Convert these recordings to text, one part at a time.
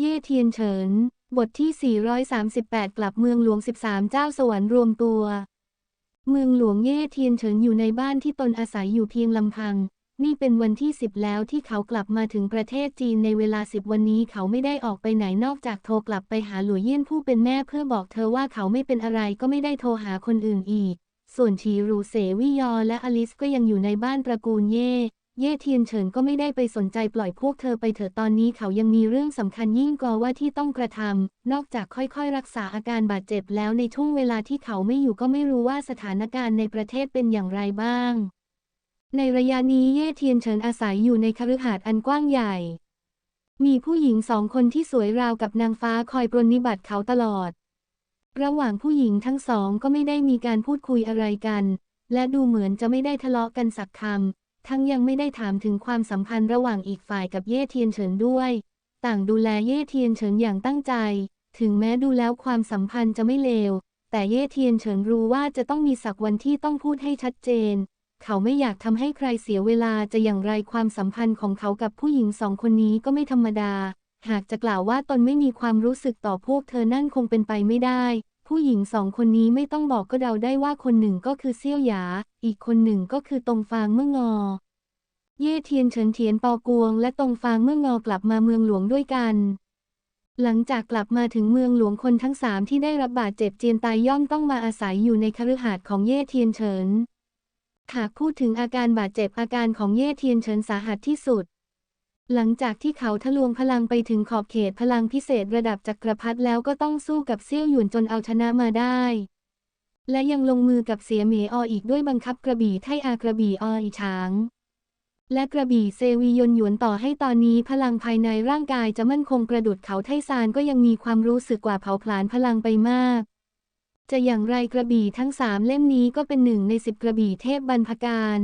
เย่เทียนเฉิน บทที่ 438 กลับเมืองหลวง 13 เจ้าสวรรค์รวมตัว เมืองหลวงเย่เทียนเฉินอยู่ในบ้านที่ตนอาศัยอยู่เพียงลำพัง นี่เป็นวันที่ 10 แล้วที่เขากลับมาถึงประเทศจีนในเวลา 10 วันนี้เขาไม่ได้ออกไปไหนนอกจากโทรกลับไปหาหลัวเยี่ยนผู้เป็นแม่เพื่อบอกเธอว่าเขาไม่เป็นอะไรก็ไม่ได้โทรหาคนอื่นอีก ส่วนชีรูเสวิยอและอลิสก็ยังอยู่ในบ้านตระกูลเย่ เย่เทียนเฉินก็ไม่ได้ไปสนใจปล่อยพวกเธอไปเถอะตอนนี้เขายังมีเรื่องสำคัญยิ่งกว่าว่าที่ต้องกระทำนอกจากค่อยๆ รักษาอาการบาดเจ็บแล้วในช่วงเวลาที่เขาไม่อยู่ก็ไม่รู้ว่าสถานการณ์ในประเทศเป็นอย่างไรบ้าง ในระยะนี้เย่เทียนเฉินอาศัยอยู่ในคฤหาสน์อันกว้างใหญ่ มีผู้หญิงสองคนที่สวยราวกับนางฟ้าคอยปรนนิบัติเขาตลอด ระหว่างผู้หญิงทั้งสองก็ไม่ได้มีการพูดคุยอะไรกัน และดูเหมือนจะไม่ได้ทะเลาะกันสักคำ ทั้งยังไม่ได้ถามถึงความสัมพันธ์ระหว่างอีกฝ่ายกับเย่เทียนเฉินด้วย ต่างดูแลเย่เทียนเฉินอย่างตั้งใจ ถึงแม้ดูแล้วความสัมพันธ์จะไม่เลว แต่เย่เทียนเฉินรู้ว่าจะต้องมีสักวันที่ต้องพูดให้ชัดเจน เขาไม่อยากทำให้ใครเสียเวลาจะอย่างไรความสัมพันธ์ของเขากับผู้หญิงสองคนนี้ก็ไม่ธรรมดา หากจะกล่าวว่าตนไม่มีความรู้สึกต่อพวกเธอนั่นคงเป็นไปไม่ได้ ผู้หญิงสองคนนี้ไม่ต้องบอกก็เดาได้ว่าคนหนึ่งก็คือเซี่ยวหยา อีกคนหนึ่งก็คือตงฟางเมื่องอ เย่เทียนเฉินเทียนปอกวง และตงฟางเมื่องอกลับมาเมืองหลวงด้วยกัน หลังจากกลับมาถึงเมืองหลวงคนทั้งสามที่ได้รับบาดเจ็บเจียนตายย่อมต้องมาอาศัยอยู่ในคฤหาสน์ของเย่เทียนเฉินหากพูดถึงอาการบาดเจ็บอาการของเย่เทียนเฉินสาหัสที่สุด หลังจากที่เขาทะลวงพลังไปถึงขอบเขตพลังพิเศษระดับจักรพรรดิแล้วก็ต้องสู้กับเซี่ยวหยวนจนเอาชนะมาได้ และยังลงมือกับเสียเหมอออีกด้วยบังคับกระบี่ไทอากระบี่ออีช้าง และกระบี่เซวียนหยวนต่อให้ตอนนี้พลังภายในร่างกายจะมั่นคงประดุดเขาไทซานก็ยังมีความรู้สึกกว่าเผาผลาญพลังไปมาก จะอย่างไรกระบี่ทั้งสามเล่มนี้ก็เป็นหนึ่งในสิบกระบี่เทพบรรพการ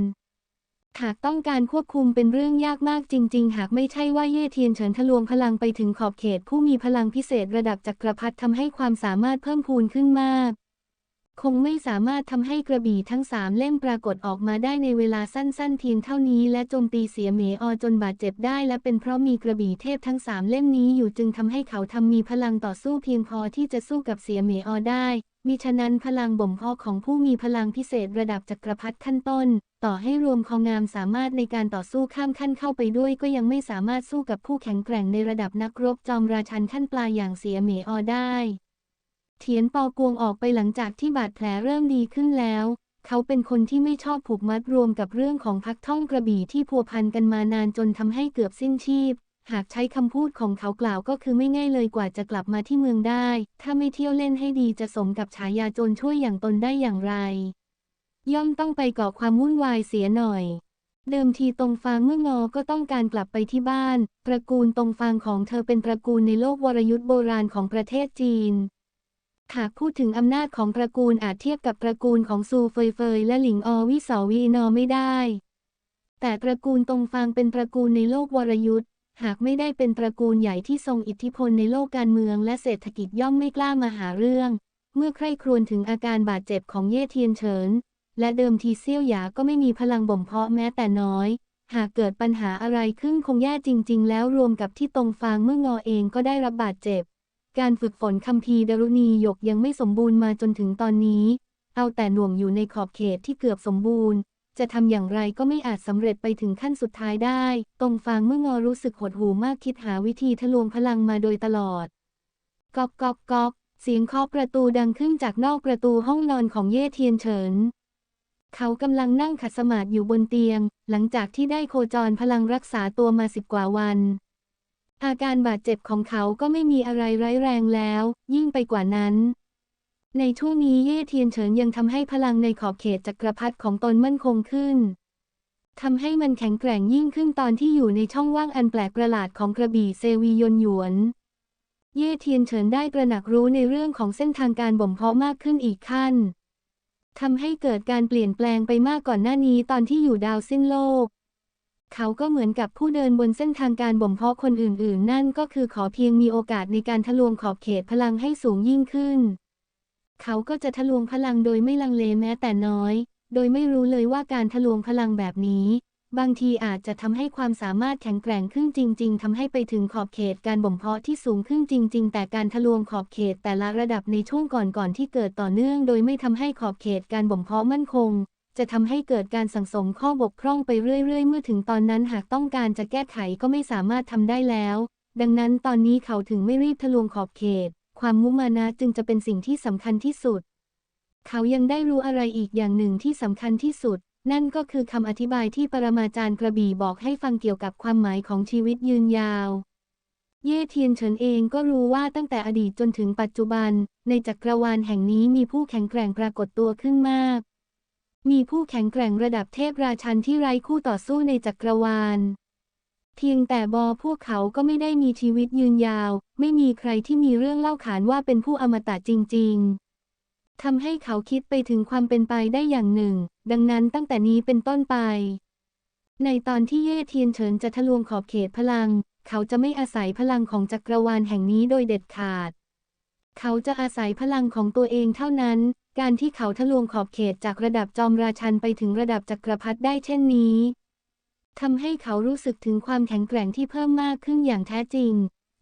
หากต้องการควบคุมเป็นเรื่องยากมากจริง ๆ หากไม่ใช่ว่าเย่เทียนเฉินทะลวงพลังไปถึงขอบเขตผู้มีพลังพิเศษระดับจักรพรรดิทำให้ความสามารถเพิ่มพูนขึ้นมาก คงไม่สามารถทำให้กระบี่ทั้งสามเล่มปรากฏออกมาได้ในเวลาสั้นๆ เพียงเท่านี้ และโจมตีเสียเหมออจนบาดเจ็บได้ และเป็นเพราะมีกระบี่เทพทั้งสามเล่มนี้อยู่จึงทำให้เขาทำมีพลังต่อสู้เพียงพอที่จะสู้กับเสียเหมออได้ มิฉะนั้นพลังบ่มเพาะของผู้มีพลังพิเศษระดับจักรพรรดิขั้นต้น ต่อให้รวมคองงามสามารถในการต่อสู้ข้ามขั้นเข้าไปด้วย ก็ยังไม่สามารถสู้กับผู้แข็งแกร่งในระดับนักรบจอมราชันขั้นปลายอย่างเสียเหมออได้ เทียนปอกวงออกไปหลังจากที่บาดแผลเริ่มดีขึ้นแล้ว เขาเป็นคนที่ไม่ชอบผูกมัดรวมกับเรื่องของพักท่องกระบี่ที่พัวพันกันมานานจนทำให้เกือบสิ้นชีพ หากใช้คำพูดของเขากล่าวก็คือไม่ง่ายเลยกว่าจะกลับมาที่เมืองได้ ถ้าไม่เที่ยวเล่นให้ดีจะสมกับฉายาโจรช่วยอย่างตนได้อย่างไร ย่อมต้องไปก่อความวุ่นวายเสียหน่อยเดิมทีตรงฟางเมื่องอก็ต้องการกลับไปที่บ้าน ตระกูลตรงฟางของเธอเป็นตระกูลในโลกวรยุทธ์โบราณของประเทศจีน หากพูดถึงอำนาจของตระกูลอาจเทียบกับตระกูลของซูเฟยเฟยและหลิงอวิสอวีนอไม่ได้ แต่ตระกูลตรงฟางเป็นตระกูลในโลกวรยุทธ์หากไม่ได้เป็นตระกูลใหญ่ที่ทรงอิทธิพลในโลกการเมืองและเศรษฐกิจย่อมไม่กล้ามาหาเรื่อง เมื่อใคร่ครวญถึงอาการบาดเจ็บของเย่เทียนเฉิน และเดิมทีเซี่ยวหยาก็ไม่มีพลังบ่มเพาะแม้แต่น้อย หากเกิดปัญหาอะไรขึ้นคงแย่จริง ๆ แล้วรวมกับที่ตรงฟางเมื่องอเองก็ได้รับบาดเจ็บ การฝึกฝนคัมภีดารุณีหยกยังไม่สมบูรณ์มาจนถึงตอนนี้ เอาแต่หน่วงอยู่ในขอบเขตที่เกือบสมบูรณ์ จะทำอย่างไรก็ไม่อาจสำเร็จไปถึงขั้นสุดท้ายได้ ตรงฟางเมื่องอรู้สึกหดหู่มากคิดหาวิธีทะลวงพลังมาโดยตลอด ก๊อกก๊อกก๊อกเสียงเคาะประตูดังขึ้นจากนอกประตูห้องนอนของเย่เทียนเฉิน เขากำลังนั่งขัดสมาธิอยู่บนเตียง หลังจากที่ได้โคจรพลังรักษาตัวมาสิบกว่าวัน อาการบาดเจ็บของเขาก็ไม่มีอะไรร้ายแรงแล้ว ยิ่งไปกว่านั้น ในช่วงนี้เย่เทียนเฉินยังทำให้พลังในขอบเขตจักรพรรดิของตนมั่นคงขึ้นทำให้มันแข็งแกร่งยิ่งขึ้นตอนที่อยู่ในช่องว่างอันแปลกประหลาดของกระบี่เซวียนหยวน เย่เทียนเฉินได้ตระหนักรู้ในเรื่องของเส้นทางการบ่มเพาะมากขึ้นอีกขั้นทำให้เกิดการเปลี่ยนแปลงไปมากก่อนหน้านี้ตอนที่อยู่ดาวสิ้นโลก เขาก็เหมือนกับผู้เดินบนเส้นทางการบ่มเพาะคนอื่นๆ นั่นก็คือขอเพียงมีโอกาสในการทะลวงขอบเขตพลังให้สูงยิ่งขึ้น เขาก็จะทะลวงพลังโดยไม่ลังเลแม้แต่น้อย โดยไม่รู้เลยว่าการทะลวงพลังแบบนี้ บางทีอาจจะทำให้ความสามารถแข็งแกร่งขึ้นจริง ๆทำให้ไปถึงขอบเขตการบ่มเพาะที่สูงขึ้นจริง ๆ แต่การทะลวงขอบเขตแต่ละระดับในช่วงก่อนๆที่เกิดต่อเนื่อง โดยไม่ทำให้ขอบเขตการบ่มเพาะมั่นคง จะทำให้เกิดการสังสมข้อบกพร่องไปเรื่อย ๆ เมื่อถึงตอนนั้นหากต้องการจะแก้ไขก็ไม่สามารถทำได้แล้ว ดังนั้นตอนนี้เขาถึงไม่รีบทะลวงขอบเขต ความมุมานะจึงจะเป็นสิ่งที่สำคัญที่สุด เขายังได้รู้อะไรอีกอย่างหนึ่งที่สำคัญที่สุด นั่นก็คือคำอธิบายที่ปรมาจารย์กระบี่บอกให้ฟังเกี่ยวกับความหมายของชีวิตยืนยาวเย่เทียนเฉินเองก็รู้ว่าตั้งแต่อดีตจนถึงปัจจุบัน ในจักรวาลแห่งนี้มีผู้แข็งแกร่งปรากฏตัวขึ้นมาก มีผู้แข็งแกร่งระดับเทพราชันที่ไร้คู่ต่อสู้ในจักรวาล เพียงแต่บอพวกเขาก็ไม่ได้มีชีวิตยืนยาว ไม่มีใครที่มีเรื่องเล่าขานว่าเป็นผู้อมตะจริง ๆ ทำให้เขาคิดไปถึงความเป็นไปได้อย่างหนึ่ง ดังนั้นตั้งแต่นี้เป็นต้นไป ในตอนที่เย่เทียนเฉินจะทะลวงขอบเขตพลัง เขาจะไม่อาศัยพลังของจักรวาลแห่งนี้โดยเด็ดขาด เขาจะอาศัยพลังของตัวเองเท่านั้น การที่เขาทะลวงขอบเขตจากระดับจอมราชันไปถึงระดับจักรพรรดิได้เช่นนี้ทำให้เขารู้สึกถึงความแข็งแกร่งที่เพิ่มมากขึ้นอย่างแท้จริง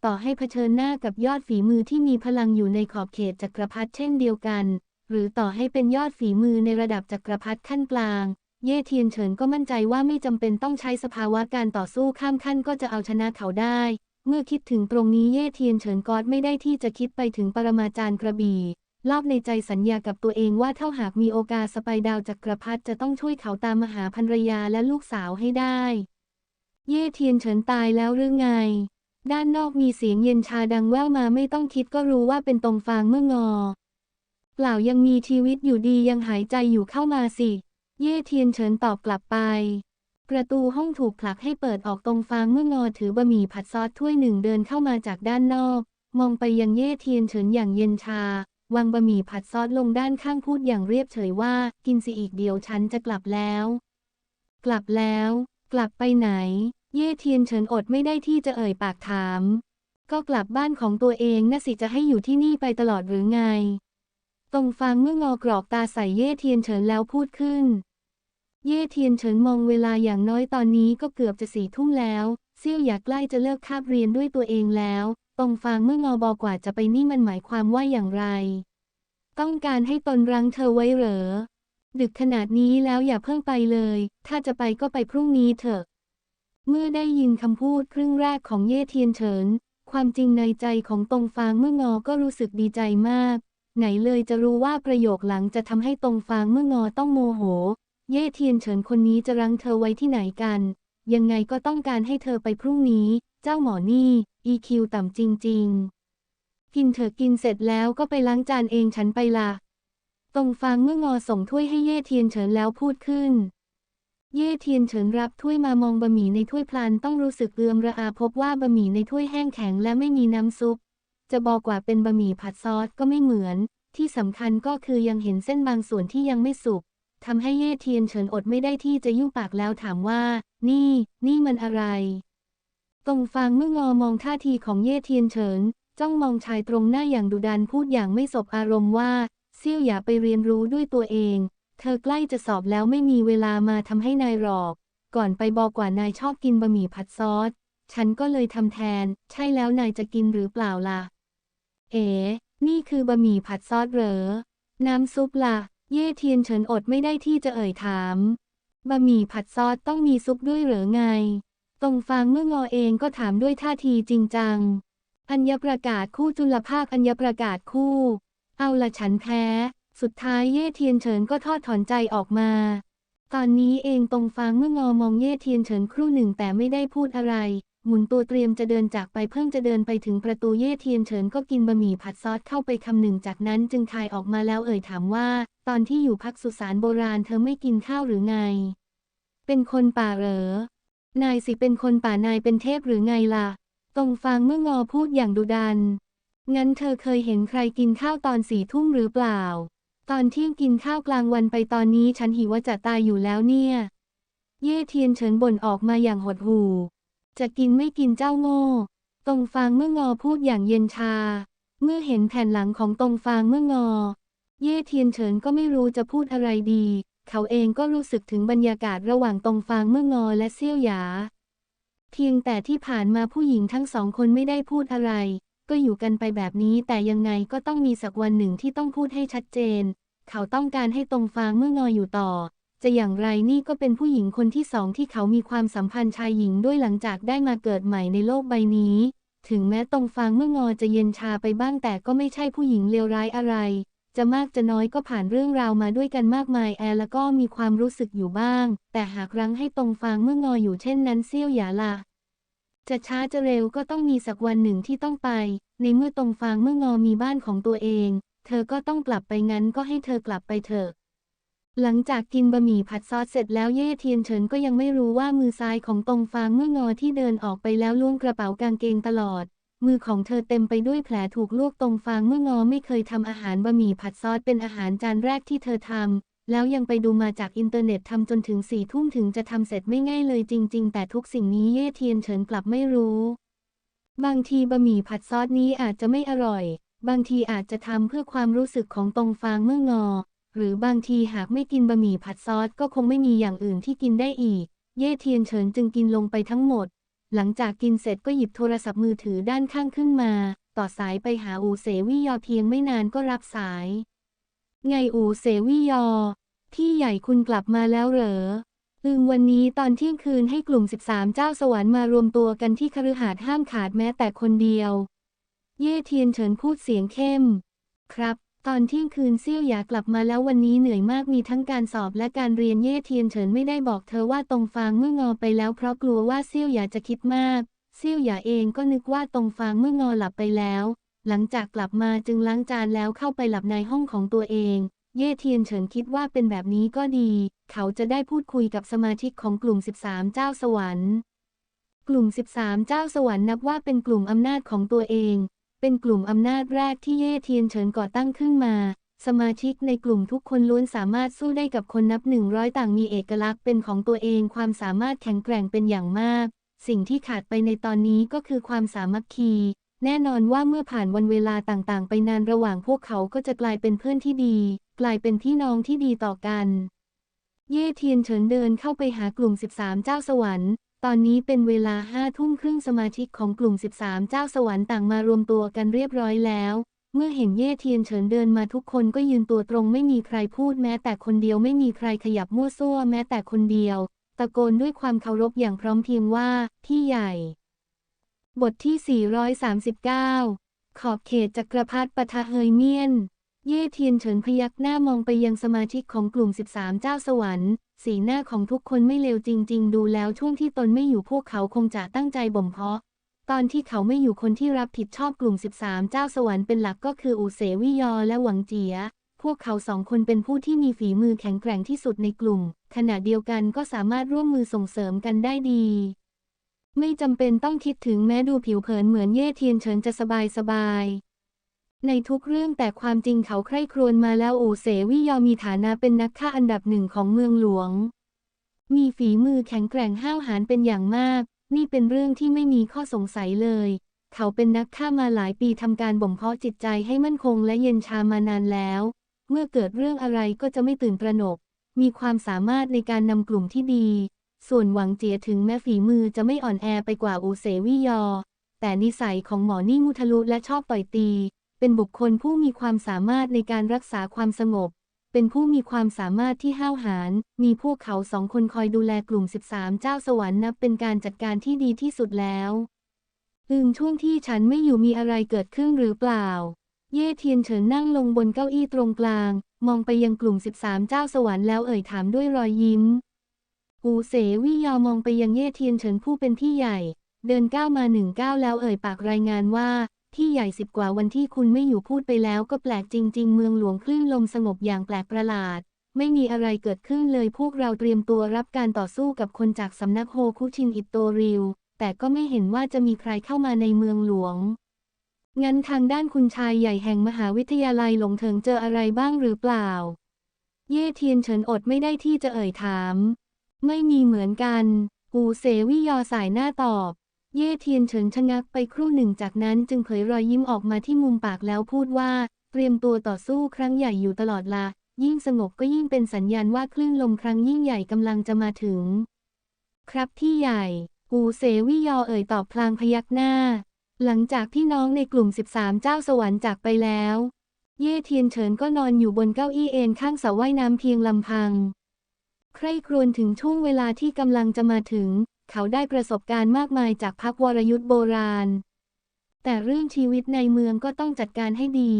ต่อให้เผชิญหน้ากับยอดฝีมือที่มีพลังอยู่ในขอบเขตจักรพรรดิเช่นเดียวกัน หรือต่อให้เป็นยอดฝีมือในระดับจักรพรรดิขั้นกลาง เย่เทียนเฉินก็มั่นใจว่าไม่จำเป็นต้องใช้สภาวะการต่อสู้ข้ามขั้นก็จะเอาชนะเขาได้ เมื่อคิดถึงตรงนี้เย่เทียนเฉินกอดไม่ได้ที่จะคิดไปถึงปรมาจารย์กระบี่ รอบในใจสัญญากับตัวเองว่าถ้าหากมีโอกาสสไปดาวจักรพรรดิจะต้องช่วยเขาตามมาหาภรรยาและลูกสาวให้ได้ เย่เทียนเฉินตายแล้วหรือไง ด้านนอกมีเสียงเย็นชาดังแว่วมาไม่ต้องคิดก็รู้ว่าเป็นตรงฟางเมื่องอ เปล่ายังมีชีวิตอยู่ดียังหายใจอยู่เข้ามาสิ เย่เทียนเฉินตอบกลับไป ประตูห้องถูกผลักให้เปิดออกตรงฟางเมื่องอถือบะหมี่ผัดซอสถ้วยหนึ่งเดินเข้ามาจากด้านนอก มองไปยังเย่เทียนเฉินอย่างเย็นชา วางบะหมี่ผัดซอสลงด้านข้างพูดอย่างเรียบเฉยว่า กินสิอีกเดียวฉันจะกลับแล้ว กลับแล้ว กลับไปไหน เย่เทียนเฉินอดไม่ได้ที่จะเอ่ยปากถาม ก็กลับบ้านของตัวเองนะสิจะให้อยู่ที่นี่ไปตลอดหรือไง ตรงฟังเมื่องอกรอกตาใส่เย่เทียนเฉินแล้วพูดขึ้น เย่เทียนเฉินมองเวลาอย่างน้อยตอนนี้ก็เกือบจะสี่ทุ่มแล้วเซี่ยวอยากใกล้จะเลิกคาบเรียนด้วยตัวเองแล้ว ตรงฟังเมื่องอบอกว่าจะไปนี่มันหมายความว่าอย่างไร ต้องการให้ตนรั้งเธอไว้เหรอ ดึกขนาดนี้แล้วอย่าเพิ่งไปเลย ถ้าจะไปก็ไปพรุ่งนี้เถอะ เมื่อได้ยินคำพูดครึ่งแรกของเย่เทียนเฉิน ความจริงในใจของตรงฟางเมื่องอก็รู้สึกดีใจมาก ไหนเลยจะรู้ว่าประโยคหลังจะทำให้ตรงฟางเมื่องอต้องโมโห เย่เทียนเฉินคนนี้จะรั้งเธอไว้ที่ไหนกัน ยังไงก็ต้องการให้เธอไปพรุ่งนี้ เจ้าหมอนี่ EQ ต่ำจริง ๆ กินเถอะกินเสร็จแล้วก็ไปล้างจานเองฉันไปละตรงฟางเมื่องอส่งถ้วยให้เย่เทียนเฉินแล้วพูดขึ้น เย่เทียนเฉินรับถ้วยมามองบะหมี่ในถ้วยพลันต้องรู้สึกเอือมระอาพบว่าบะหมี่ในถ้วยแห้งแข็งและไม่มีน้ำซุป จะบอกว่าเป็นบะหมี่ผัดซอสก็ไม่เหมือน ที่สำคัญก็คือยังเห็นเส้นบางส่วนที่ยังไม่สุกทำให้เย่เทียนเฉินอดไม่ได้ที่จะยุ่งปากแล้วถามว่า นี่ นี่มันอะไร ตรงฟางเมื่องอมองท่าทีของเย่เทียนเฉิน จ้องมองชายตรงหน้าอย่างดุดันพูดอย่างไม่สบอารมณ์ว่าเซี่ยวอย่าไปเรียนรู้ด้วยตัวเอง เธอใกล้จะสอบแล้วไม่มีเวลามาทำให้นายหรอก ก่อนไปบอกว่านายชอบกินบะหมี่ผัดซอส ฉันก็เลยทำแทน ใช่แล้วนายจะกินหรือเปล่าล่ะ เอ๋ นี่คือบะหมี่ผัดซอสเหรอ น้ำซุปล่ะ เย่เทียนเฉินอดไม่ได้ที่จะเอ่ยถาม บะหมี่ผัดซอสต้องมีซุปด้วยเหรอไง ตรงฟางเมื่องอเองก็ถามด้วยท่าทีจริงจัง อัญญประกาศคู่จุลภาคอัญญประกาศคู่ เอาละฉันแพ้ สุดท้ายเย่เทียนเฉินก็ทอดถอนใจออกมา ตอนนี้เองตรงฟางเมื่องอมองเย่เทียนเฉินครู่หนึ่งแต่ไม่ได้พูดอะไร หมุนตัวเตรียมจะเดินจากไปเพิ่งจะเดินไปถึงประตูเย่เทียนเฉินก็กินบะหมี่ผัดซอสเข้าไปคำหนึ่งจากนั้นจึงคายออกมาแล้วเอ่ยถามว่า ตอนที่อยู่พักสุสานโบราณเธอไม่กินข้าวหรือไง เป็นคนป่าเหรอ นายสิเป็นคนป่านายเป็นเทพหรือไงล่ะ ตรงฟังเมื่องอพูดอย่างดุดัน งั้นเธอเคยเห็นใครกินข้าวตอนสี่ทุ่มหรือเปล่า ตอนเที่ยงกินข้าวกลางวันไปตอนนี้ฉันหิวว่าจะตายอยู่แล้วเนี่ย เย่เทียนเฉินบ่นออกมาอย่างหดหู่ จะกินไม่กินเจ้าโง่ ตรงฟางเมื่องอพูดอย่างเย็นชา เมื่อเห็นแผ่นหลังของตรงฟางเมื่องอ เย่เทียนเฉินก็ไม่รู้จะพูดอะไรดี เขาเองก็รู้สึกถึงบรรยากาศระหว่างตรงฟางเมื่องอและเซี่ยวหยา เพียงแต่ที่ผ่านมาผู้หญิงทั้งสองคนไม่ได้พูดอะไร ก็อยู่กันไปแบบนี้แต่ยังไงก็ต้องมีสักวันหนึ่งที่ต้องพูดให้ชัดเจน เขาต้องการให้ตรงฟางเมื่องออยู่ต่อ จะอย่างไรนี่ก็เป็นผู้หญิงคนที่สองที่เขามีความสัมพันธ์ชายหญิงด้วยหลังจากได้มาเกิดใหม่ในโลกใบนี้ ถึงแม้ตรงฟางเมื่องอจะเย็นชาไปบ้างแต่ก็ไม่ใช่ผู้หญิงเลวร้ายอะไร จะมากจะน้อยก็ผ่านเรื่องราวมาด้วยกันมากมายแอร์แล้วก็มีความรู้สึกอยู่บ้าง แต่หากรั้งให้ตรงฟางเมื่องออยู่เช่นนั้นเซี่ยวหยาละจะช้าจะเร็วก็ต้องมีสักวันหนึ่งที่ต้องไป ในเมื่อตรงฟางเมื่องอมีบ้านของตัวเอง เธอก็ต้องกลับไปงั้นก็ให้เธอกลับไปเถอะ หลังจากกินบะหมี่ผัดซอสเสร็จแล้วเย่เทียนเฉินก็ยังไม่รู้ว่ามือซ้ายของตรงฟางเมื่องอที่เดินออกไปแล้วล้วงกระเป๋ากางเกงตลอด มือของเธอเต็มไปด้วยแผลถูกลวกตรงฟางเมื่องอไม่เคยทำอาหารบะหมี่ผัดซอสเป็นอาหารจานแรกที่เธอทำแล้วยังไปดูมาจากอินเทอร์เน็ตทำจนถึงสี่ทุ่มถึงจะทำเสร็จไม่ง่ายเลยจริง ๆ แต่ทุกสิ่งนี้เย่เทียนเฉินกลับไม่รู้ บางทีบะหมี่ผัดซอสนี้อาจจะไม่อร่อย บางทีอาจจะทำเพื่อความรู้สึกของตรงฟางเมื่องอ หรือบางทีหากไม่กินบะหมี่ผัดซอสก็คงไม่มีอย่างอื่นที่กินได้อีก เย่เทียนเฉินจึงกินลงไปทั้งหมด หลังจากกินเสร็จก็หยิบโทรศัพท์มือถือด้านข้างขึ้นมา ต่อสายไปหาอูเสวี่ยอเพียงไม่นานก็รับสาย ไงอูเสวี่ยอพี่ใหญ่คุณกลับมาแล้วเหรออืมวันนี้ตอนเที่ยงคืนให้กลุ่ม 13 เจ้าสวรรค์มารวมตัวกันที่คฤหาสน์ห้ามขาดแม้แต่คนเดียว เย่เทียนเฉินพูดเสียงเข้ม ครับ ตอนเที่ยงคืนเซี่ยวหยากลับมาแล้ววันนี้เหนื่อยมากมีทั้งการสอบและการเรียนเย่เทียนเฉินไม่ได้บอกเธอว่าตรงฟางเมื่องอไปแล้วเพราะกลัวว่าเซี่ยวหยาจะคิดมากเซี่ยวหยาเองก็นึกว่าตรงฟางเมื่องอหลับไปแล้ว หลังจากกลับมาจึงล้างจานแล้วเข้าไปหลับในห้องของตัวเอง เย่เทียนเฉินคิดว่าเป็นแบบนี้ก็ดี เขาจะได้พูดคุยกับสมาชิกของกลุ่ม 13 เจ้าสวรรค์ กลุ่ม 13 เจ้าสวรรค์นับว่าเป็นกลุ่มอำนาจของตัวเอง เป็นกลุ่มอำนาจแรกที่เย่เทียนเฉินก่อตั้งขึ้นมา สมาชิกในกลุ่มทุกคนล้วนสามารถสู้ได้กับคนนับหนึ่งร้อยต่างมีเอกลักษณ์เป็นของตัวเองความสามารถแข็งแกร่งเป็นอย่างมาก สิ่งที่ขาดไปในตอนนี้ก็คือความสามัคคี แน่นอนว่าเมื่อผ่านวันเวลาต่างๆ ไปนานระหว่างพวกเขาก็จะกลายเป็นเพื่อนที่ดี กลายเป็นพี่น้องที่ดีต่อกัน เย่เทียนเฉินเดินเข้าไปหากลุ่ม 13 เจ้าสวรรค์ ตอนนี้เป็นเวลาห้าทุ่มครึ่งสมาชิกของกลุ่ม 13 เจ้าสวรรค์ต่างมารวมตัวกันเรียบร้อยแล้ว เมื่อเห็นเย่เทียนเฉินเดินมาทุกคนก็ยืนตัวตรงไม่มีใครพูดแม้แต่คนเดียวไม่มีใครขยับมั่วซั่วแม้แต่คนเดียว ตะโกนด้วยความเคารพอย่างพร้อมเพรียงว่า พี่ใหญ่ บทที่ 439 ขอบเขตจักรพรรดิปะทะเฮยเมียน เย่เทียนเฉินพยักหน้ามองไปยังสมาชิกของกลุ่ม 13 เจ้าสวรรค์ สีหน้าของทุกคนไม่เลวจริง ๆ ดูแล้วช่วงที่ตนไม่อยู่พวกเขาคงจะตั้งใจบ่มเพาะ ตอนที่เขาไม่อยู่คนที่รับผิดชอบกลุ่ม 13 เจ้าสวรรค์เป็นหลักก็คืออูเสวิยอและหวังเจีย พวกเขาสองคนเป็นผู้ที่มีฝีมือแข็งแกร่งที่สุดในกลุ่ม ขณะเดียวกันก็สามารถร่วมมือส่งเสริมกันได้ดีไม่จำเป็นต้องคิดถึงแม้ดูผิวเผินเหมือนเย่เทียนเฉินจะสบายสบาย ในทุกเรื่องแต่ความจริงเขาใคร่ครวญมาแล้วอูเสวิยอมีฐานะเป็นนักฆ่าอันดับหนึ่งของเมืองหลวง มีฝีมือแข็งแกร่งห้าวหาญเป็นอย่างมาก นี่เป็นเรื่องที่ไม่มีข้อสงสัยเลย เขาเป็นนักฆ่ามาหลายปีทำการบ่มเพาะจิตใจให้มั่นคงและเย็นชามานานแล้ว เมื่อเกิดเรื่องอะไรก็จะไม่ตื่นตระหนก มีความสามารถในการนำกลุ่มที่ดี ส่วนหวังเจียถึงแม้ฝีมือจะไม่อ่อนแอไปกว่าอูเสวิยอ แต่นิสัยของหมอนี่มุทะลุและชอบต่อยตี เป็นบุคคลผู้มีความสามารถในการรักษาความสงบ เป็นผู้มีความสามารถที่ห้าวหาญ มีพวกเขาสองคนคอยดูแลกลุ่ม 13 เจ้าสวรรค์นับเป็นการจัดการที่ดีที่สุดแล้วอืมช่วงที่ฉันไม่อยู่มีอะไรเกิดขึ้นหรือเปล่า เย่เทียนเฉินนั่งลงบนเก้าอี้ตรงกลาง มองไปยังกลุ่ม 13 เจ้าสวรรค์แล้วเอ่ยถามด้วยรอยยิ้ม อูเสวี่ยอมองไปยังเย่เทียนเฉินผู้เป็นพี่ใหญ่ เดินก้าวมาหนึ่งก้าวแล้วเอ่ยปากรายงานว่า พี่ใหญ่สิบกว่าวันที่คุณไม่อยู่พูดไปแล้วก็แปลกจริง ๆ เมืองหลวงคลื่นลมสงบอย่างแปลกประหลาด ไม่มีอะไรเกิดขึ้นเลยพวกเราเตรียมตัวรับการต่อสู้กับคนจากสำนักโฮคุชินอิโตริว แต่ก็ไม่เห็นว่าจะมีใครเข้ามาในเมืองหลวง งั้นทางด้านคุณชายใหญ่แห่งมหาวิทยาลัยหลงเถิงเจออะไรบ้างหรือเปล่า เย่เทียนเฉินอดไม่ได้ที่จะเอ่ยถาม ไม่มีเหมือนกัน อูเสวิยอสายหน้าตอบ เย่เทียนเฉินชะงักไปครู่หนึ่งจากนั้นจึงเผยรอยยิ้มออกมาที่มุมปากแล้วพูดว่า เตรียมตัวต่อสู้ครั้งใหญ่อยู่ตลอดละยิ่งสงบก็ยิ่งเป็นสัญญาณว่าคลื่นลมครั้งยิ่งใหญ่กำลังจะมาถึง ครับพี่ใหญ่ปูเสวิยอเอ่ยตอบพลางพยักหน้า หลังจากที่น้องในกลุ่ม 13 เจ้าสวรรค์จากไปแล้ว เย่เทียนเฉินก็นอนอยู่บนเก้าอี้เอนข้างสระว่ายน้ำเพียงลำพัง ใคร่ครวญถึงช่วงเวลาที่กำลังจะมาถึง เขาได้ประสบการณ์มากมายจากพักวรยุทธ์โบราณ แต่เรื่องชีวิตในเมืองก็ต้องจัดการให้ดี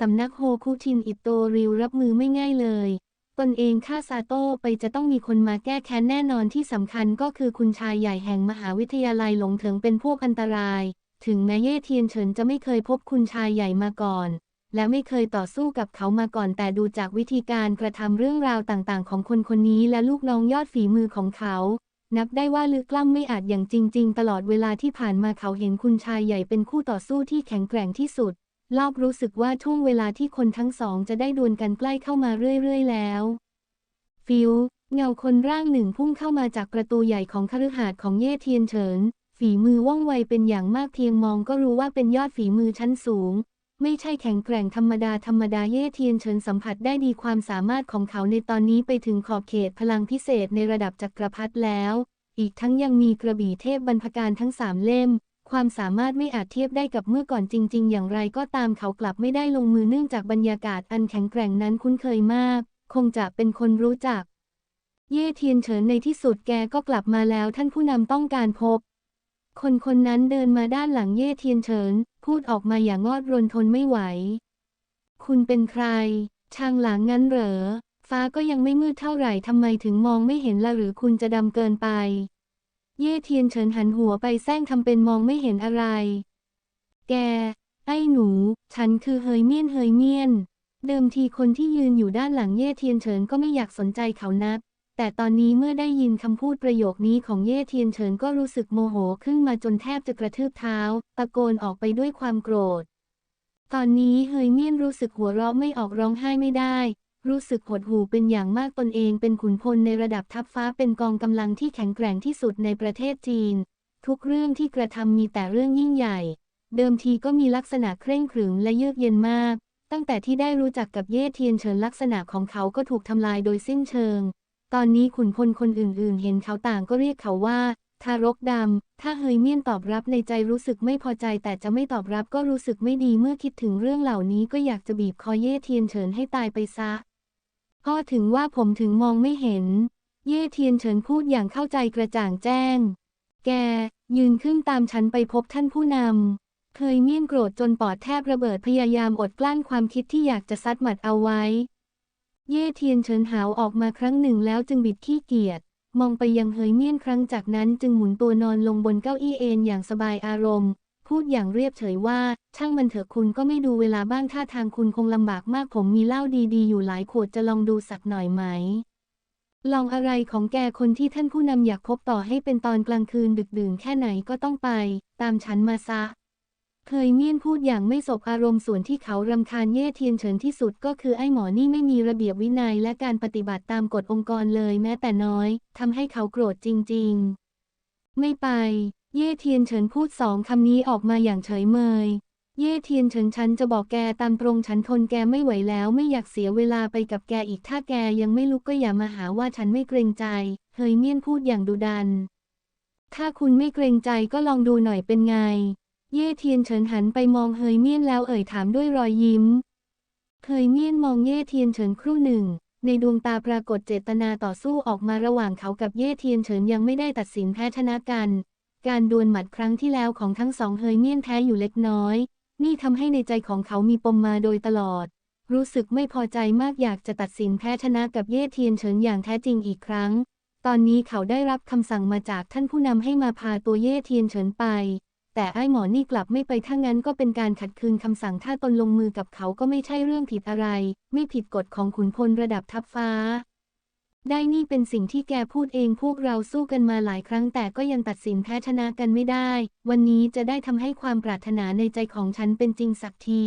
สำนักโฮคุชินอิโตริวรับมือไม่ง่ายเลยตนเองฆ่าซาโต้ไปจะต้องมีคนมาแก้แค้นแน่นอนที่สำคัญก็คือคุณชายใหญ่แห่งมหาวิทยาลัยหลงเถิงเป็นพวกอันตราย ถึงแม้เย่เทียนเฉินจะไม่เคยพบคุณชายใหญ่มาก่อน และไม่เคยต่อสู้กับเขามาก่อนแต่ดูจากวิธีการกระทำเรื่องราวต่างๆ ของคนคนนี้และลูกน้องยอดฝีมือของเขา นับได้ว่าลึกกล้ำไม่อาจอย่างจริง ๆ ตลอดเวลาที่ผ่านมาเขาเห็นคุณชายใหญ่เป็นคู่ต่อสู้ที่แข็งแกร่งที่สุดรอบรู้สึกว่าช่วงเวลาที่คนทั้งสองจะได้ดวลกันใกล้เข้ามาเรื่อยๆ แล้ว ฟิว เงาคนร่างหนึ่งพุ่งเข้ามาจากประตูใหญ่ของคฤหาสน์ของเย่เทียนเฉิน ฝีมือว่องไวเป็นอย่างมากเพียงมองก็รู้ว่าเป็นยอดฝีมือชั้นสูง ไม่ใช่แข็งแกร่งธรรมดาธรรมดาเย่เทียนเฉินสัมผัสได้ดีความสามารถของเขาในตอนนี้ไปถึงขอบเขตพลังพิเศษในระดับจักรพรรดิแล้ว อีกทั้งยังมีกระบี่เทพบรรพการทั้งสามเล่ม ความสามารถไม่อาจเทียบได้กับเมื่อก่อนจริง ๆ อย่างไรก็ตามเขากลับไม่ได้ลงมือเนื่องจากบรรยากาศอันแข็งแกร่งนั้นคุ้นเคยมาก คงจะเป็นคนรู้จัก เย่เทียนเฉินในที่สุดแกก็กลับมาแล้วท่านผู้นำต้องการพบ คนคนนั้นเดินมาด้านหลังเย่เทียนเฉิน พูดออกมาอย่างงอดรนทนไม่ไหว คุณเป็นใคร ชางหลังงั้นเหรอ ฟ้าก็ยังไม่มืดเท่าไหร่ทำไมถึงมองไม่เห็นละหรือคุณจะดำเกินไป เย่เทียนเฉินหันหัวไปแซงทำเป็นมองไม่เห็นอะไร แก ไอ้หนู ฉันคือเฮยเมียนเฮยเมียน เดิมทีคนที่ยืนอยู่ด้านหลังเย่เทียนเฉินก็ไม่อยากสนใจเขานัก แต่ตอนนี้เมื่อได้ยินคำพูดประโยคนี้ของเย่เทียนเฉินก็รู้สึกโมโหขึ้นมาจนแทบจะกระทืบเท้า ตะโกนออกไปด้วยความโกรธ ตอนนี้เฮยเมียนรู้สึกหัวเราะไม่ออกร้องไห้ไม่ได้ รู้สึกหดหู่เป็นอย่างมากตนเองเป็นขุนพลในระดับทัพฟ้าเป็นกองกำลังที่แข็งแกร่งที่สุดในประเทศจีน ทุกเรื่องที่กระทำมีแต่เรื่องยิ่งใหญ่ เดิมทีก็มีลักษณะเคร่งขรึมและเยือกเย็นมาก ตั้งแต่ที่ได้รู้จักกับเย่เทียนเฉินลักษณะของเขาก็ถูกทำลายโดยสิ้นเชิง ตอนนี้ขุนพลคนอื่นๆ เห็นเขาต่างก็เรียกเขาว่า ทารกดำ ถ้าเฮยเมียนตอบรับในใจรู้สึกไม่พอใจแต่จะไม่ตอบรับก็รู้สึกไม่ดีเมื่อคิดถึงเรื่องเหล่านี้ก็อยากจะบีบคอเย่เทียนเฉินให้ตายไปซะพ่อถึงว่าผมถึงมองไม่เห็น เย่เทียนเฉินพูดอย่างเข้าใจกระจ่างแจ้ง แก ยืนขึ้นตามฉันไปพบท่านผู้นำเคยเมียนโกรธจนปอดแทบระเบิดพยายามอดกลั้นความคิดที่อยากจะซัดหมัดเอาไว้ เย่เทียนเฉินหาวออกมาครั้งหนึ่งแล้วจึงบิดขี้เกียจมองไปยังเฮยเมียนครั้งจากนั้นจึงหมุนตัวนอนลงบนเก้าอี้เอนอย่างสบายอารมณ์ พูดอย่างเรียบเฉยว่า ช่างมันเถอะคุณก็ไม่ดูเวลาบ้างท่าทางคุณคงลำบากมากผมมีเหล้าดีๆ อยู่หลายขวดจะลองดูสักหน่อยไหม ลองอะไรของแกคนที่ท่านผู้นำอยากพบต่อให้เป็นตอนกลางคืนดึกดื่นแค่ไหนก็ต้องไป ตามฉันมาซะ เคยเมียนพูดอย่างไม่สบอารมณ์ส่วนที่เขารำคาญเย่เทียนเฉินที่สุดก็คือไอ้หมอนี่ไม่มีระเบียบวินัยและการปฏิบัติตามกฎองค์กรเลยแม้แต่น้อยทำให้เขาโกรธจริง ๆ ไม่ไป เย่เทียนเฉินพูดสองคำนี้ออกมาอย่างเฉยเมย เย่เทียนเฉินฉันจะบอกแกตามตรงฉันทนแกไม่ไหวแล้วไม่อยากเสียเวลาไปกับแกอีกถ้าแกยังไม่ลุกก็อย่ามาหาว่าฉันไม่เกรงใจ เฮยเมียนพูดอย่างดุดัน ถ้าคุณไม่เกรงใจก็ลองดูหน่อยเป็นไง เย่เทียนเฉินหันไปมองเฮยเมียนแล้วเอ่ยถามด้วยรอยยิ้ม เฮยเมียนมองเย่เทียนเฉินครู่หนึ่ง ในดวงตาปรากฏเจตนาต่อสู้ออกมาระหว่างเขากับเย่เทียนเฉินยังไม่ได้ตัดสินแพ้ชนะกัน การดวลหมัดครั้งที่แล้วของทั้งสองเฮยเมียนแพ้อยู่เล็กน้อย นี่ทำให้ในใจของเขามีปมมาโดยตลอด รู้สึกไม่พอใจมากอยากจะตัดสินแพ้ชนะกับเย่เทียนเฉินอย่างแท้จริงอีกครั้ง ตอนนี้เขาได้รับคำสั่งมาจากท่านผู้นำให้มาพาตัวเย่เทียนเฉินไป แต่ไอ้หมอนี่กลับไม่ไปถ้างั้นก็เป็นการขัดคืนคำสั่งถ้าตนลงมือกับเขาก็ไม่ใช่เรื่องผิดอะไร ไม่ผิดกฎของขุนพลระดับทัพฟ้า ได้นี่เป็นสิ่งที่แกพูดเองพวกเราสู้กันมาหลายครั้งแต่ก็ยังตัดสินแพ้ชนะกันไม่ได้ วันนี้จะได้ทำให้ความปรารถนาในใจของฉันเป็นจริงสักที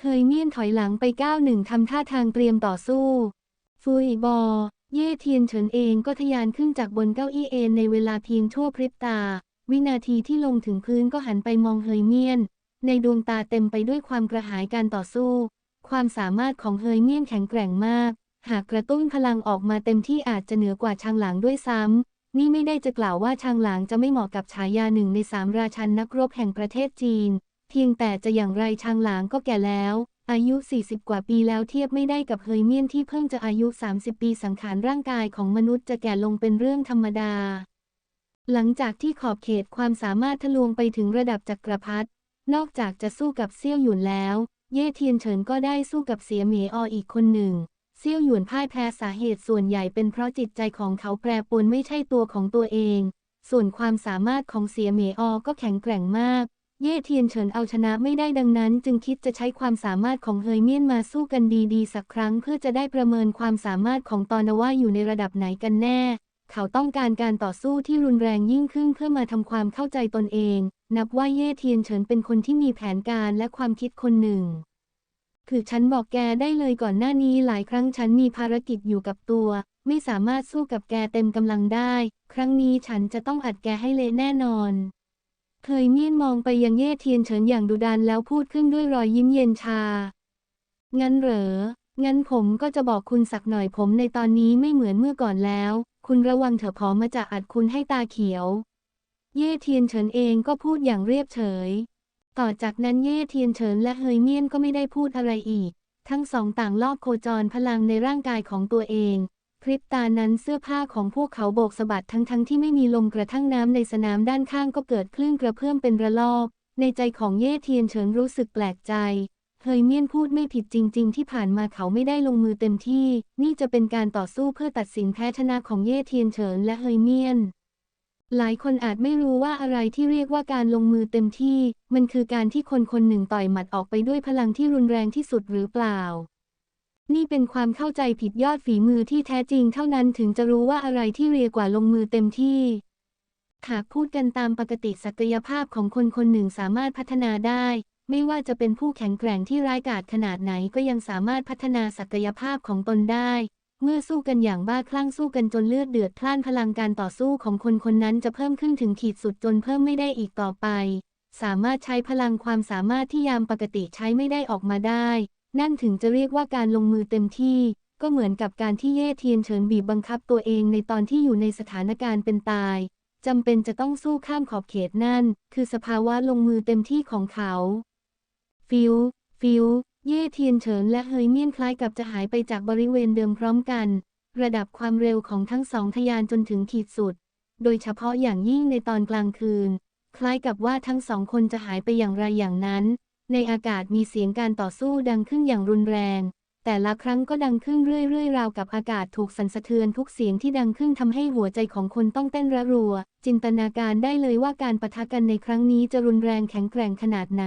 เคยเมี่ยนถอยหลังไปก้าวหนึ่งทำท่าทางเตรียมต่อสู้ ฟุยบอ เย่เทียนเฉินเองก็ทะยานขึ้นจากบนเก้าอี้เอนในเวลาเพียงชั่วพริบตา วินาทีที่ลงถึงพื้นก็หันไปมองเฮยเมียน ในดวงตาเต็มไปด้วยความกระหายการต่อสู้ ความสามารถของเฮยเมียนแข็งแกร่งมาก หากกระตุ้นพลังออกมาเต็มที่อาจจะเหนือกว่าชางหลางด้วยซ้ำ นี่ไม่ได้จะกล่าวว่าชางหลางจะไม่เหมาะกับฉายาหนึ่งในสามราชันนักรบแห่งประเทศจีน เพียงแต่จะอย่างไรชางหลางก็แก่แล้วอายุ 40 กว่าปีแล้วเทียบไม่ได้กับเฮยเมียนที่เพิ่งจะอายุ 30 ปีสังขารร่างกายของมนุษย์จะแก่ลงเป็นเรื่องธรรมดา หลังจากที่ขอบเขตความสามารถทะลวงไปถึงระดับจักรพรรดินอกจากจะสู้กับเซี่ยวหยุนแล้ว เย่เทียนเฉินก็ได้สู้กับเสียเหมอออีกคนหนึ่ง เซี่ยวหยวนพ่ายแพ้สาเหตุส่วนใหญ่เป็นเพราะจิตใจของเขาแปรปรวนไม่ใช่ตัวของตัวเอง ส่วนความสามารถของเสียเหมออก็แข็งแกร่งมาก เย่เทียนเฉินเอาชนะไม่ได้ดังนั้น จึงคิดจะใช้ความสามารถของเฮยเมียนมาสู้กันดีๆ สักครั้งเพื่อจะได้ประเมินความสามารถของตอนว่าอยู่ในระดับไหนกันแน่ เขาต้องการการต่อสู้ที่รุนแรงยิ่งขึ้นเพื่อมาทำความเข้าใจตนเอง นับว่าเย่เทียนเฉินเป็นคนที่มีแผนการและความคิดคนหนึ่ง คือฉันบอกแกได้เลยก่อนหน้านี้หลายครั้งฉันมีภารกิจอยู่กับตัว ไม่สามารถสู้กับแกเต็มกำลังได้ ครั้งนี้ฉันจะต้องอัดแกให้เละแน่นอนเคยเมียนมองไปยังเย่เทียนเฉินอย่างดุดันแล้วพูดขึ้นด้วยรอยยิ้มเย็นชา งั้นเหรอ งั้นผมก็จะบอกคุณสักหน่อยผมในตอนนี้ไม่เหมือนเมื่อก่อนแล้ว คุณระวังเถอะพอมาจะอัดคุณให้ตาเขียว เย่เทียนเฉินเองก็พูดอย่างเรียบเฉย ต่อจากนั้นเย่เทียนเฉินและเฮยเมียนก็ไม่ได้พูดอะไรอีก ทั้งสองต่างลอบโคจรพลังในร่างกายของตัวเองพริบตานั้นเสื้อผ้าของพวกเขาโบกสะบัดทั้งๆทที่ไม่มีลมกระทั่งน้ำในสนามด้านข้างก็เกิดคลื่นกระเพื่อมเป็นระลอก ในใจของเย่เทียนเฉินรู้สึกแปลกใจ เฮยเมียนพูดไม่ผิดจริง ๆ ที่ผ่านมาเขาไม่ได้ลงมือเต็มที่ นี่จะเป็นการต่อสู้เพื่อตัดสินแพ้ชนะของเย่เทียนเฉินและเฮยเมียน หลายคนอาจไม่รู้ว่าอะไรที่เรียกว่าการลงมือเต็มที่ มันคือการที่คนคนหนึ่งต่อยหมัดออกไปด้วยพลังที่รุนแรงที่สุดหรือเปล่า นี่เป็นความเข้าใจผิดยอดฝีมือที่แท้จริงเท่านั้นถึงจะรู้ว่าอะไรที่เรียกว่าลงมือเต็มที่หากพูดกันตามปกติศักยภาพของคนคนหนึ่งสามารถพัฒนาได้ ไม่ว่าจะเป็นผู้แข็งแกร่งที่ร้ายกาจขนาดไหนก็ยังสามารถพัฒนาศักยภาพของตนได้ เมื่อสู้กันอย่างบ้าคลั่งสู้กันจนเลือดเดือดพล่านพลังการต่อสู้ของคนคนนั้นจะเพิ่มขึ้นถึงขีดสุดจนเพิ่มไม่ได้อีกต่อไป สามารถใช้พลังความสามารถที่ยามปกติใช้ไม่ได้ออกมาได้ นั่นถึงจะเรียกว่าการลงมือเต็มที่ ก็เหมือนกับการที่เย่เทียนเฉินบีบบังคับตัวเองในตอนที่อยู่ในสถานการณ์เป็นตายจำเป็นจะต้องสู้ข้ามขอบเขตนั่น คือสภาวะลงมือเต็มที่ของเขา ฟิว ฟิว เย่เทียนเฉินและเฮยเมี่ยนคล้ายกับจะหายไปจากบริเวณเดิมพร้อมกัน ระดับความเร็วของทั้งสองทะยานจนถึงขีดสุด โดยเฉพาะอย่างยิ่งในตอนกลางคืน คล้ายกับว่าทั้งสองคนจะหายไปอย่างไรอย่างนั้น ในอากาศมีเสียงการต่อสู้ดังขึ้นอย่างรุนแรง แต่ละครั้งก็ดังขึ้นเรื่อยๆ ราวกับอากาศถูกสั่นสะเทือนทุกเสียงที่ดังขึ้นทำให้หัวใจของคนต้องเต้นระรัว จินตนาการได้เลยว่าการปะทะกันในครั้งนี้จะรุนแรงแข็งแกร่งขนาดไหน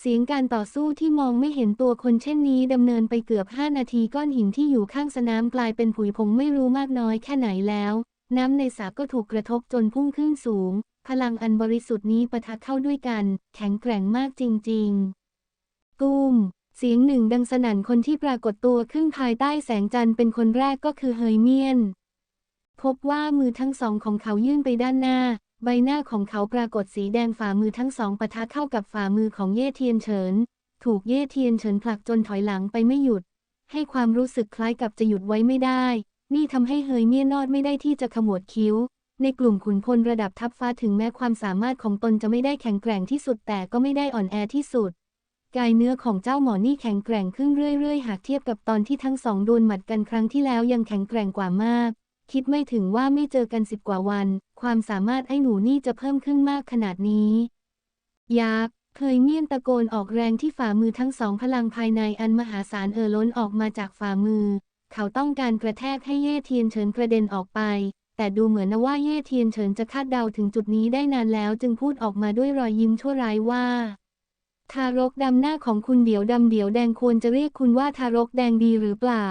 เสียงการต่อสู้ที่มองไม่เห็นตัวคนเช่นนี้ดำเนินไปเกือบ5นาทีก้อนหินที่อยู่ข้างสนามกลายเป็นผุยผงไม่รู้มากน้อยแค่ไหนแล้ว น้ำในสระก็ถูกกระทบจนพุ่งขึ้นสูง พลังอันบริสุทธิ์นี้ปะทะเข้าด้วยกัน แข็งแกร่งมากจริงๆ ตุ้ม เสียงหนึ่งดังสนั่นคนที่ปรากฏตัวขึ้นภายใต้แสงจันทร์เป็นคนแรกก็คือเฮยเมียน พบว่ามือทั้งสองของเขายื่นไปด้านหน้า ใบหน้าของเขาปรากฏสีแดงฝ่ามือทั้งสองปะทะเข้ากับฝ่ามือของเย่เทียนเฉิน ถูกเย่เทียนเฉินผลักจนถอยหลังไปไม่หยุด ให้ความรู้สึกคล้ายกับจะหยุดไว้ไม่ได้ นี่ทำให้เฮยเมี่ยนนอดไม่ได้ที่จะขมวดคิ้ว ในกลุ่มขุนพลระดับทัพฟ้าถึงแม้ความสามารถของตนจะไม่ได้แข็งแกร่งที่สุดแต่ก็ไม่ได้อ่อนแอที่สุด กายเนื้อของเจ้าหมอนี่แข็งแกร่งขึ้นเรื่อยๆ หากเทียบกับตอนที่ทั้งสองโดนหมัดกันครั้งที่แล้วยังแข็งแกร่งกว่ามาก คิดไม่ถึงว่าไม่เจอกันสิบกว่าวัน ความสามารถไอ้หนูนี่จะเพิ่มขึ้นมากขนาดนี้ ยักษ์เคยเมียนตะโกนออกแรงที่ฝ่ามือทั้งสองพลังภายในอันมหาศาลเอ่อล้นออกมาจากฝ่ามือ เขาต้องการกระแทกให้เย่เทียนเฉินกระเด็นออกไป แต่ดูเหมือนว่าเย่เทียนเฉินจะคาดเดาถึงจุดนี้ได้นานแล้วจึงพูดออกมาด้วยรอยยิ้มชั่วร้ายว่า ทารกดำหน้าของคุณเดี๋ยวดำเดี๋ยวแดงควรจะเรียกคุณว่าทารกแดงดีหรือเปล่า